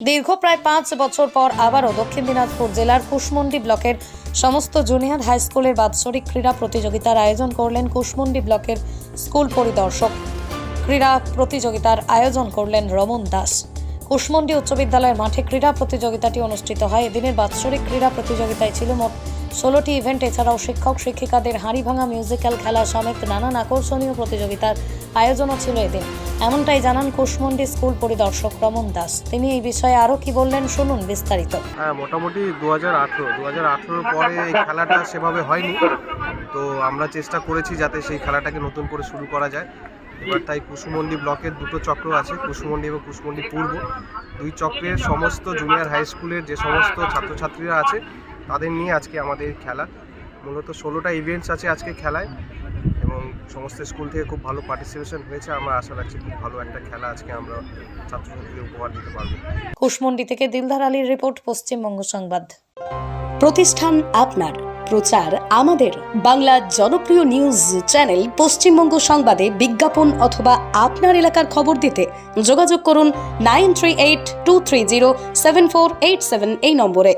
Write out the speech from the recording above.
দীর্ঘ প্রায় পাঁচ বছর পর আবারও দক্ষিণ দিনাজপুর জেলার কুশমন্ডি ব্লকের সমস্ত জুনিয়র হাই স্কুলের বাৎসরিক ক্রীড়া প্রতিযোগিতার আয়োজন করলেন কুশমন্ডি ব্লকের স্কুল পরিদর্শক। ক্রীড়া প্রতিযোগিতার আয়োজন করলেন রমন দাস। কুশমন্ডি উচ্চ বিদ্যালয়ের মাঠে ক্রীড়া প্রতিযোগিতাটি অনুষ্ঠিত হয়। এদিনের বাৎসরিক ক্রীড়া প্রতিযোগিতায় ছিল মোট ষোলোটি ইভেন্ট, এছাড়াও শিক্ষক, শিক্ষিকাদের হাঁড়ি ভাঙা মিউজিক্যাল খেলা সমেত নানান আকর্ষণীয় প্রতিযোগিতার আয়োজনও ছিল এদিন। এমনটাই জানান কুশমন্ডি স্কুল পরিদর্শক রমন দাস। তিনি এই বিষয়ে আরও কি বললেন শুনুন বিস্তারিত। হ্যাঁ মোটামুটি দু হাজার আঠেরো, দু হাজার আঠেরোর পরে এই খেলাটা সেভাবে হয়নি। তো আমরা চেষ্টা করেছি যাতে সেই খেলাটাকে নতুন করে শুরু করা যায়। এবার তাই কুসুমন্ডি ব্লকের দুটো চক্র আছে কুসুমন্ডি এবং কুসুমন্ডি পূর্ব। দুই চক্রের সমস্ত জুনিয়র হাই স্কুলের যে সমস্ত ছাত্রছাত্রীরা আছে তাদের নিয়ে আজকে আমাদের খেলা। মূলত ষোলোটা ইভেন্টস আছে আজকে খেলায় এবং সমস্ত স্কুল থেকে খুব ভালো পার্টিসিপেশন হয়েছে। আমরা আশা রাখছি খুব ভালো একটা খেলা আজকে আমরা ছাত্রছাত্রীদের উপহার দিতে পারব। কুশমন্ডি থেকে দিলদার আলীর রিপোর্ট, পশ্চিমবঙ্গ সংবাদ। প্রতিষ্ঠান আপনার, প্রচার আমাদের। বাংলা জনপ্রিয় নিউজ চ্যানেল পশ্চিমবঙ্গ সংবাদে বিজ্ঞাপন অথবা আপনার এলাকার খবর দিতে যোগাযোগ করুন nine three eight two three zero seven four eight seven এই নম্বরে।